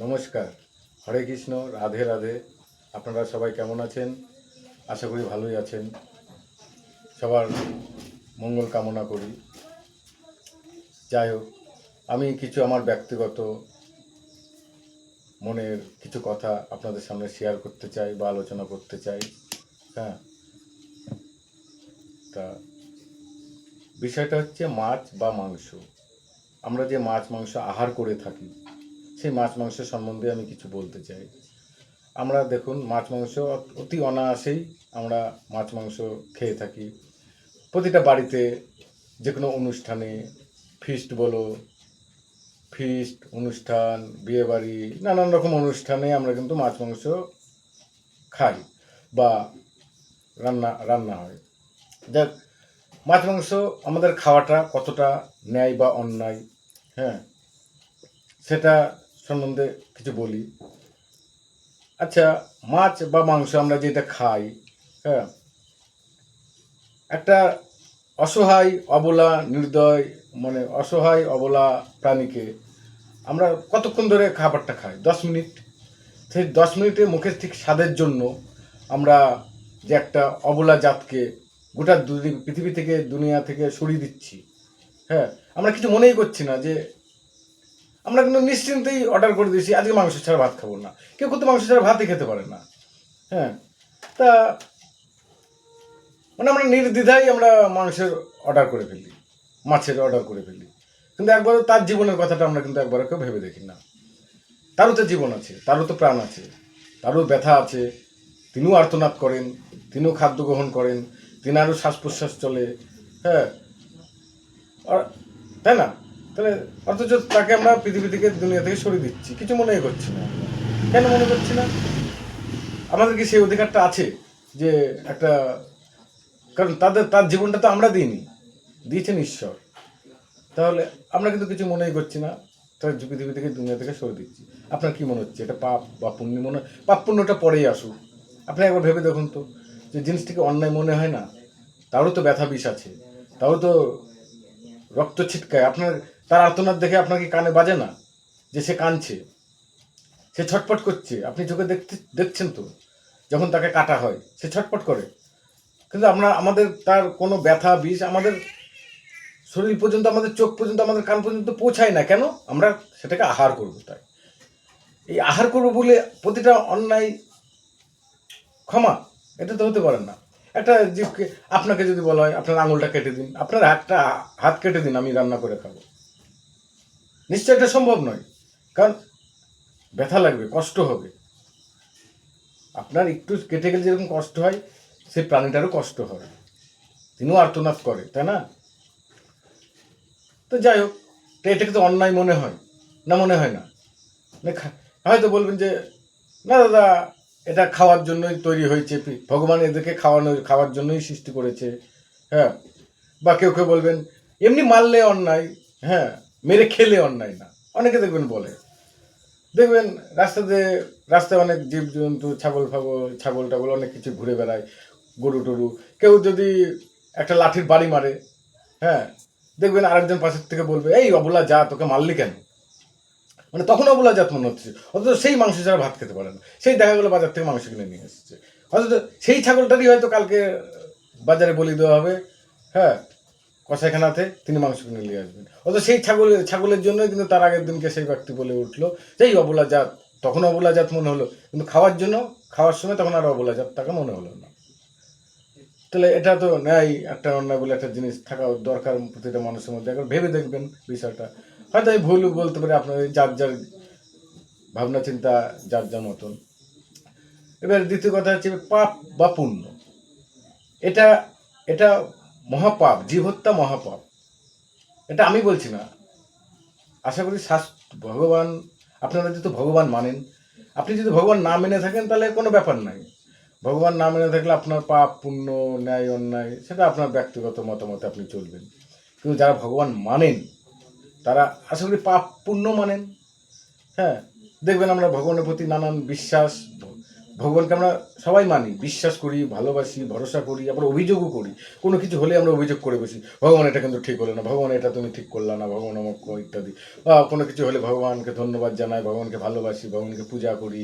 নমস্কার। হরে কৃষ্ণ, রাধে রাধে। আপনারা সবাই কেমন আছেন? আশা করি ভালোই আছেন। সবার মঙ্গল কামনা করি। যাই হোক, আমি কিছু আমার ব্যক্তিগত মনের কিছু কথা আপনাদের সামনে শেয়ার করতে চাই বা আলোচনা করতে চাই। হ্যাঁ। তা বিষয়টা হচ্ছে মাছ বা মাংস। আমরা যে মাছ, মাংস আহার করে থাকি সেই মাছ মাংস সম্বন্ধে আমি কিছু বলতে চাই। আমরা দেখুন, মাছ মাংস অতি অনায়াসেই আমরা মাছ মাংস খেয়ে থাকি। প্রতিটা বাড়িতে যে কোনো অনুষ্ঠানে ফিস্ট বলো ফিস্ট অনুষ্ঠান, বিয়েবাড়ি, নানান রকম অনুষ্ঠানে আমরা কিন্তু মাছ মাংস খাই বা রান্না রান্না হয়। যাক, মাছ মাংস আমাদের খাওয়াটা কতটা ন্যায় বা অন্যায় হ্যাঁ সেটা সম্বন্ধে কিছু বলি। আচ্ছা মাছ বা মাংস আমরা যেটা খাই হ্যাঁ একটা অসহায়, অবলা, নির্দয় মানে অসহায়, অবলা প্রাণীকে আমরা কতক্ষণ ধরে খাবারটা খাই? দশ মিনিট। সেই দশ মিনিটে মুখের ঠিক স্বাদের জন্য আমরা যে একটা অবলা জাতকে গোটা পৃথিবী থেকে, দুনিয়া থেকে সরিয়ে দিচ্ছি। হ্যাঁ আমরা কিছু মনেই করছি না যে আমরা কিন্তু নিশ্চিন্তেই অর্ডার করে দিয়েছি, আজকে মাংস ছাড়া ভাত খাব না। কেউ কিন্তু মাংস ছাড়া ভাতই খেতে পারে না। হ্যাঁ তা মানে আমরা নির্দ্বিধায় আমরা মাংসের অর্ডার করে ফেলি, মাছের অর্ডার করে ফেলি। কিন্তু একবারও তার জীবনের কথাটা আমরা কিন্তু একবারও কেউ ভেবে দেখি না। তারও তো জীবন আছে, তারও তো প্রাণ আছে, তারও ব্যথা আছে। তিনিও আর্তনাদ করেন, তিনিও খাদ্য গ্রহণ করেন, তিনারও শ্বাস প্রশ্বাস চলে হ্যাঁ। তাই না? তাহলে অথচ তাকে আমরা পৃথিবী থেকে, দুনিয়া থেকে সরিয়ে দিচ্ছি। কিছু মনেই করছি না। কেন মনে করছি না? আমাদের কি সেই অধিকারটা আছে যে একটা, কারণ তাদের, তার জীবনটা তো আমরা দিইনি। দিয়েছেন ঈশ্বর। তাহলে আমরা কিন্তু কিছু মনেই করছি না। তার পৃথিবী থেকে, দুনিয়া থেকে সরে দিচ্ছি। আপনার কি মনে হচ্ছে? এটা পাপ বা পুণ্য? মনে, পাপ পুণ্যটা পরেই আসুক। আপনি একবার ভেবে দেখুন তো, যে জিনিসটিকে অন্যায় মনে হয় না? তারও তো ব্যথা বিষ আছে। তারও তো রক্ত ছিটকায়। আপনার তার আর্তনাদ দেখে আপনাকে কানে বাজে না? যে সে কাঁদছে। সে ছটপট করছে। আপনি চোখে দেখতে, দেখছেন তো, যখন তাকে কাটা হয়, সে ছটপট করে। কিন্তু আমরা, আমাদের তার কোনো ব্যথা, বিষ, আমাদের শরীর পর্যন্ত, আমাদের চোখ পর্যন্ত, আমাদের কান পর্যন্ত পৌঁছায় না কেন? আমরা সেটাকে আহার করব তাই। এই আহার করব বলে প্রতিটা অন্যায় ক্ষমা, এটা তো হতে পারে না। একটা জীবকে, আপনাকে যদি বলা হয়, আপনার আঙুলটা কেটে দিন, আপনার হাতটা, হাত কেটে দিন, আমি রান্না করে খাব। নিশ্চয় এটা সম্ভব নয়। কারণ ব্যথা লাগবে, কষ্ট হবে। আপনার একটু কেটে গেলে যেরকম কষ্ট হয়, সেই প্রাণীটারও কষ্ট হয়। তিনিও আর্তনাদ করে, তাই না? তো যাই হোক, তো এটাকে তো অন্যায় মনে হয়, না মনে হয় না? না হয়তো বলবেন যে, না দাদা, এটা খাওয়ার জন্যই তৈরি হয়েছে, ভগবান এদেরকে খাওয়ানো, খাওয়ার জন্যই সৃষ্টি করেছে। হ্যাঁ বা কেউ কেউ বলবেন, এমনি মারলে অন্যায়। হ্যাঁ মেরে খেলে অন্যায় না। অনেকে দেখবেন বলে। দেখবেন রাস্তাতে, রাস্তায় অনেক জীবজন্তু, ছাগল ফাগল, ছাগল টাগল অনেক কিছু ঘুরে বেড়ায়, গরু টরু। কেউ যদি একটা লাঠির বাড়ি মারে হ্যাঁ দেখবেন আরেকজন পাশের থেকে বলবে, এই অবলা যা, তোকে মারলি কেন? মানে তখন অবলা জাত মনে হচ্ছে। অথচ সেই মাংস ছাড়া ভাত খেতে পারে না। সেই দেখা গেলো বাজার থেকে মাংস কিনে নিয়ে এসেছে। অথচ সেই ছাগলটারই হয়তো কালকে বাজারে বলি দেওয়া হবে হ্যাঁ কষাইখানাতে তিনি মাংস কিনে নিয়ে আসবেন। অথচ সেই ছাগল ছাগলের জন্যই কিন্তু তার আগের দিনকে সেই ব্যক্তি বলে উঠল। সেই অবলা জাত। তখন অবলা জাত মনে হলো। কিন্তু খাওয়ার জন্য, খাওয়ার সময় তখন আর অবলা জাত তাকে মনে হলো না। তাহলে এটা তো ন্যায় একটা অন্যায় বলে একটা জিনিস থাকা দরকার প্রতিটা মানুষের মধ্যে। একবার ভেবে দেখবেন বিষয়টা। হয়তো আমি ভুল বলতে পারি, আপনার যার যার ভাবনা, চিন্তা, যার যার মতন। এবার দ্বিতীয় কথা হচ্ছে পাপ বা পুণ্য। এটা এটা মহাপাপ জীব হত্যা মহাপাপ। এটা আমি বলছি না। আশা করি শাস্ত্র ভগবান, আপনারা যেহেতু ভগবান মানেন, আপনি যদি ভগবান না মেনে থাকেন, তাহলে কোনো ব্যাপার নাই। ভগবান না মেনে থাকলে আপনার পাপ, পুণ্য, ন্যায়, অন্যায়, সেটা আপনার ব্যক্তিগত মতামতে আপনি চলবেন। কিন্তু যারা ভগবান মানেন, তারা আশা করি পাপ, পুণ্য মানেন। হ্যাঁ দেখবেন আমরা ভগবানের প্রতি নানান বিশ্বাস ভগবানকে আমরা সবাই মানি, বিশ্বাস করি, ভালোবাসি, ভরসা করি আবার অভিযোগও করি। কোনো কিছু হলে আমরা অভিযোগ করে বসি, ভগবান, এটা কিন্তু ঠিক হলো না, ভগবান, এটা তুমি ঠিক করলা না, ভগবান অমক ইত্যাদি। বা কোনো কিছু হলে ভগবানকে ধন্যবাদ জানাই, ভগবানকে ভালোবাসি, ভগবানকে পূজা করি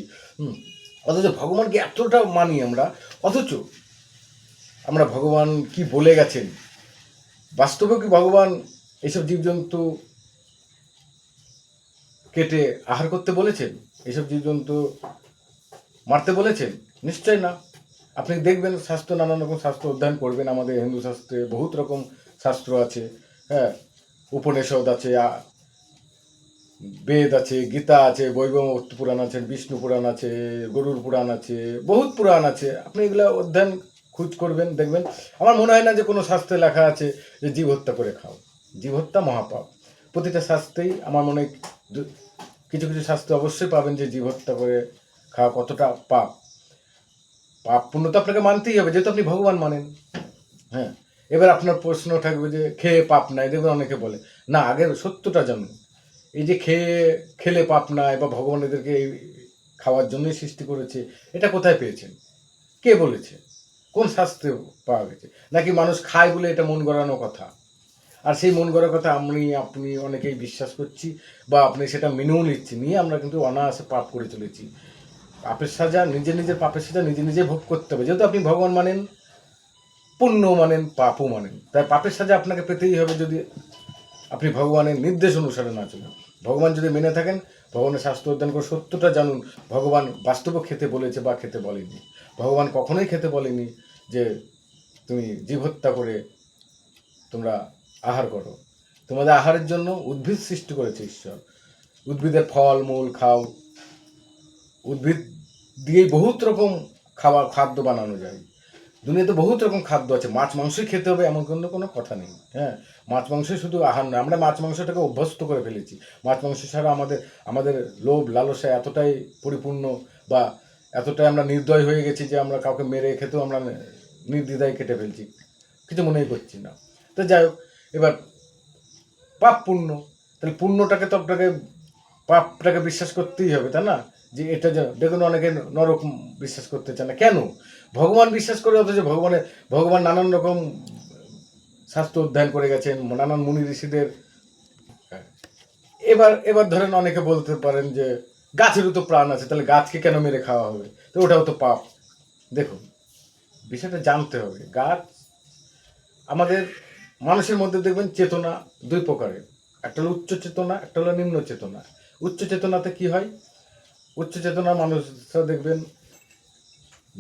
অথচ ভগবানকে এতটা মানি আমরা, অথচ আমরা ভগবান কি বলে গেছেন? বাস্তবে কি ভগবান এইসব জীবজন্তু কেটে আহার করতে বলেছেন? এইসব জীবজন্তু মারতে বলেছেন? নিশ্চয় না। আপনি দেখবেন শাস্ত্র নানান রকম শাস্ত্র অধ্যয়ন করবেন। আমাদের হিন্দু শাস্ত্রে বহুত রকম শাস্ত্র আছে হ্যাঁ? উপনিষদ আছে বেদ আছে, গীতা আছে বৈভব পুরাণ আছে, বিষ্ণু পুরাণ আছে, গরুর পুরাণ আছে, বহুত পুরাণ আছে। আপনি এগুলো অধ্যয়ন খুঁজ করবেন, দেখবেন। আমার মনে হয় না যে কোনো শাস্ত্রে লেখা আছে যে জীব হত্যা করে খাও। জীব হত্যা মহাপাপ। প্রতিটা শাস্ত্রেই আমার মনে কিছু কিছু শাস্ত্র অবশ্যই পাবেন যে জীব হত্যা করে খাওয়া কতটা পাপ? পাপ পুণ্য তো আপনাকে মানতেই হবে, যেহেতু আপনি ভগবান মানেন। হ্যাঁ এবার আপনার প্রশ্ন থাকবে যে খেয়ে পাপ নাই, দেখবেন অনেকে বলে, না আগের সত্যটা জানুন। এই যে খেয়ে, খেলে পাপ নাই বা ভগবান এদেরকে এই খাওয়ার জন্যই সৃষ্টি করেছে, এটা কোথায় পেয়েছেন? কে বলেছে? কোন শাস্ত্রে পাওয়া গেছে? নাকি মানুষ খায় বলে এটা মন গড়ানো কথা? আর সেই মন গড়ার কথা আমি, আপনি অনেকেই বিশ্বাস করছি বা আপনি সেটা মেনেও নিচ্ছি নিয়ে আমরা কিন্তু অনায়াসে পাপ করে চলেছি। পাপের সাজা, নিজে নিজের পাপের সাজা নিজে নিজে ভোগ করতে হবে। যেহেতু আপনি ভগবান মানেন, পুণ্য মানেন, পাপও মানেন। তাই পাপের সাজা আপনাকে পেতেই হবে যদি আপনি ভগবানের নির্দেশ অনুসারে না চলেন। ভগবান যদি মেনে থাকেন, ভগবানের স্বাস্থ্য অধ্যয়ন করে সত্যটা জানুন। ভগবান বাস্তব খেতে বলেছে বা খেতে বলেনি। ভগবান কখনোই খেতে বলেনি যে তুমি জীব হত্যা করে তোমরা আহার করো। তোমাদের আহারের জন্য উদ্ভিদ সৃষ্টি করেছে ঈশ্বর। উদ্ভিদের ফল, মূল খাও। উদ্ভিদ দিয়েই বহুত রকম খাবার, খাদ্য বানানো যায়। দুনিয়াতে বহুত রকম খাদ্য আছে। মাছ মাংসই খেতে হবে এমন কোনো কোনো কথা নেই। হ্যাঁ? মাছ মাংসই শুধু আহার নয়। আমরা মাছ মাংসটাকে অভ্যস্ত করে ফেলেছি। মাছ মাংস ছাড়া আমাদের আমাদের লোভ, লালসা এতটাই পরিপূর্ণ বা এতটাই আমরা নির্দয় হয়ে গেছি যে আমরা কাউকে মেরে খেতেও আমরা নির্দ্বিধায় কেটে ফেলছি। কিছু মনেই করছি না। তো যাই হোক, এবার পাপ পুণ্য। তাহলে পুণ্যটাকে তো আপনাকে, পাপটাকে বিশ্বাস করতেই হবে, তাই না? যে এটা দেখুন অনেকে নরক বিশ্বাস করতে চায় না। কেন? ভগবান বিশ্বাস করে অথচ ভগবানের ভগবান নানান রকম শাস্ত্র অধ্যয়ন করে গেছেন, নানান মুনি ঋষিদের। এবার এবার ধরেন অনেকে বলতে পারেন যে গাছেরও তো প্রাণ আছে, তাহলে গাছকে কেন মেরে খাওয়া হবে? তো ওটাও তো পাপ। দেখুন, বিষয়টা জানতে হবে। গাছ আমাদের মানুষের মধ্যে দেখবেন চেতনা দুই প্রকারের। একটা হলো উচ্চ চেতনা, একটা হলো নিম্ন চেতনা। উচ্চ চেতনাতে কি হয়? উচ্চ চেতনা মানুষরা দেখবেন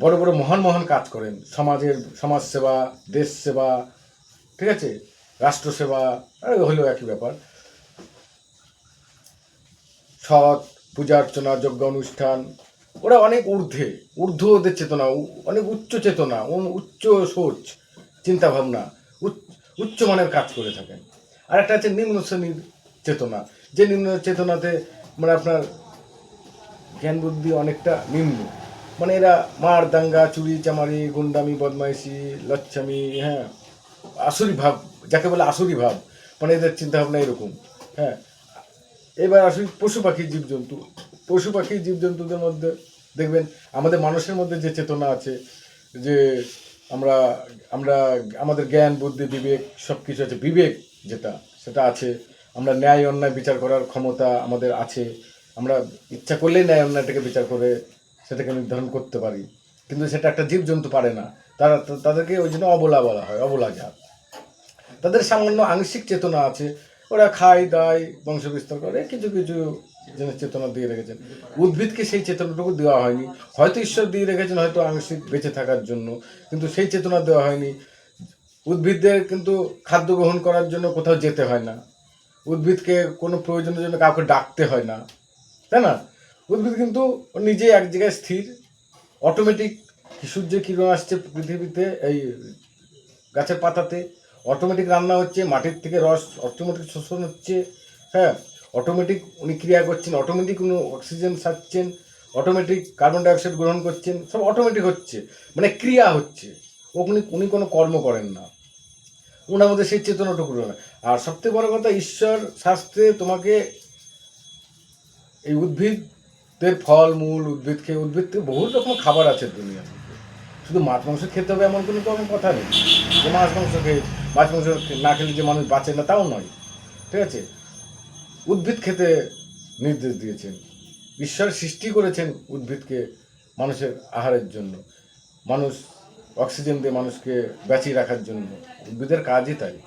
বড় বড় মহান মহান কাজ করেন। সমাজের সমাজ সেবা দেশ সেবা ঠিক আছে? রাষ্ট্র সেবা আরে হলো একই ব্যাপার। সৎ পূজা অর্চনা, যজ্ঞ অনুষ্ঠান, ওরা অনেক ঊর্ধ্বে, ঊর্ধ্ব ওদের চেতনা অনেক উচ্চ চেতনা উচ্চ সোচ চিন্তা ভাবনা উচ্চ- উচ্চ মানের কাজ করে থাকেন। আর একটা আছে নিম্ন শ্রেণির চেতনা। যে নিম্ন চেতনাতে মানে আপনার জ্ঞান বুদ্ধি অনেকটা নিম্ন। মানে এরা মার, দাঙ্গা, চুরি, চামারি, গুন্ডামি, বদমাইশি, লচ্ছামি হ্যাঁ আসুরি ভাব, যাকে বলে আসুরি ভাব মানে এদের চিন্তাভাবনা এরকম হ্যাঁ। এবার আসুন পশু পাখি, জীবজন্তু। পশু পাখি, জীবজন্তুদের মধ্যে দেখবেন, আমাদের মানুষের মধ্যে যে চেতনা আছে, যে আমরা আমরা, আমাদের জ্ঞান, বুদ্ধি, বিবেক সব কিছু আছে। বিবেক যেটা, সেটা আছে। আমরা ন্যায়, অন্যায় বিচার করার ক্ষমতা আমাদের আছে। আমরা ইচ্ছা করলেই ন্যায় অন্যায়টাকে বিচার করে সেটাকে নির্ধারণ করতে পারি। কিন্তু সেটা একটা জীবজন্তু পারে না। তারা তাদেরকে ওই জন্য অবলা বলা হয়, অবলা জাত। তাদের সামান্য আংশিক চেতনা আছে। ওরা খায়, দায় বংশ বিস্তার করে, কিছু কিছু জিনিস চেতনা দিয়ে রেখেছেন। উদ্ভিদকে সেই চেতনাটুকু দেওয়া হয়নি। হয়তো ঈশ্বর দিয়ে রেখেছেন, হয়তো আংশিক বেঁচে থাকার জন্য। কিন্তু সেই চেতনা দেওয়া হয়নি। উদ্ভিদদের কিন্তু খাদ্য গ্রহণ করার জন্য কোথাও যেতে হয় না। উদ্ভিদকে কোনো প্রয়োজনের জন্য কাউকে ডাকতে হয় না। তাই না? উদ্ভিদ কিন্তু নিজে এক জায়গায় স্থির। অটোমেটিক সূর্যের কিরণ আসছে পৃথিবীতে, এই গাছের পাতাতে। অটোমেটিক রান্না হচ্ছে, মাটির থেকে রস অটোমেটিক শোষণ হচ্ছে হ্যাঁ? অটোমেটিক উনি ক্রিয়া করছেন অটোমেটিক উনি অক্সিজেন ছাড়ছেন অটোমেটিক কার্বন ডাইঅক্সাইড গ্রহণ করছেন, সব অটোমেটিক হচ্ছে মানে ক্রিয়া হচ্ছে। উনি উনি কোনো কর্ম করেন না। ওনার মধ্যে সেই চেতনাটুকু আর সবথেকে বড় কথা, ঈশ্বর শাস্ত্রে তোমাকে এই উদ্ভিদ তের ফল, মূল, উদ্ভিদ, খেয়ে উদ্ভিদ থেকে বহু রকম খাবার আছে দুনিয়ার শুধু মাছ, মাংস খেতে হবে এমন কোনো কোনো কথা নেই। যে মাছ, মাংস খেয়ে, মাছ, মাংস না খেলে যে মানুষ বাঁচে না, তাও নয়। ঠিক আছে? উদ্ভিদ খেতে নির্দেশ দিয়েছেন। ঈশ্বর সৃষ্টি করেছেন উদ্ভিদকে মানুষের আহারের জন্য। মানুষ অক্সিজেন দিয়ে মানুষকে বাঁচিয়ে রাখার জন্য। উদ্ভিদের কাজই তাই।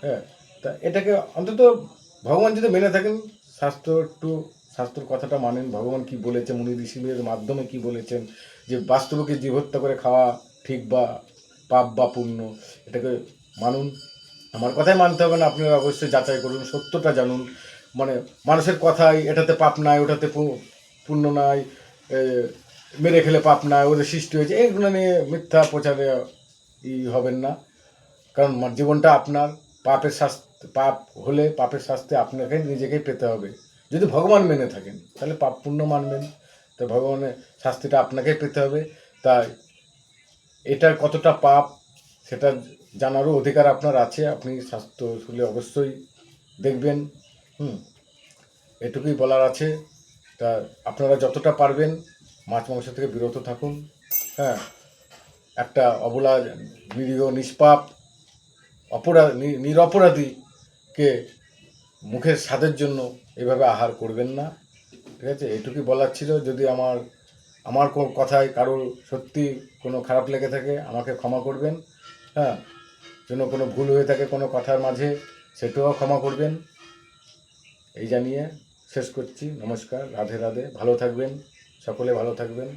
হ্যাঁ? তা এটাকে অন্তত ভগবান যদি মেনে থাকেন, স্বাস্থ্য একটু স্বাস্থ্যর কথাটা মানেন, ভগবান কি বলেছে মুনি ঋষিদের মাধ্যমে কি বলেছেন, যে বাস্তবকে জীব হত্যা করে খাওয়া ঠিক বা পাপ বা পুণ্য, এটাকে মানুন। আমার কথাই মানতে হবে না, আপনারা অবশ্যই যাচাই করুন, সত্যটা জানুন। মানে মানুষের কথাই, এটাতে পাপ নাই, ওটাতে পুণ্য নাই মেরে খেলে পাপ নাই, ওদের সৃষ্টি হয়েছে এগুলো নিয়ে মিথ্যা প্রচারে ই হবেন না। কারণ জীবনটা আপনার, পাপের শাস্তি, পাপ হলে পাপের শাস্তি আপনাকে নিজেকেই পেতে হবে। যদি ভগবান মেনে থাকেন, তাহলে পাপ পুণ্য মানবেন। তো ভগবানের শাস্তিটা আপনাকেই পেতে হবে। তাই এটা কতটা পাপ, সেটা জানারও অধিকার আপনার আছে। আপনি স্বাস্থ্য শুলে অবশ্যই দেখবেন। হুম, এটুকুই বলার আছে। তা আপনারা যতটা পারবেন, মাছ মাংস থেকে বিরত থাকুন। হ্যাঁ একটা অবলা, নিরীহ, নিষ্পাপ, অপরাধ নিরপরাধীকে মুখের স্বাদের জন্য এভাবে আহার করবেন না, ঠিক আছে? এটুকুই বলার ছিল। যদি আমার আমার কোনো কথায় কারোর সত্যি কোনো খারাপ লেগে থাকে, আমাকে ক্ষমা করবেন হ্যাঁ? যেন কোনো ভুল হয়ে থাকে কোনো কথার মাঝে, সেটাও ক্ষমা করবেন। এই জানিয়ে শেষ করছি। নমস্কার। রাধে রাধে। ভালো থাকবেন। সকলে ভালো থাকবেন।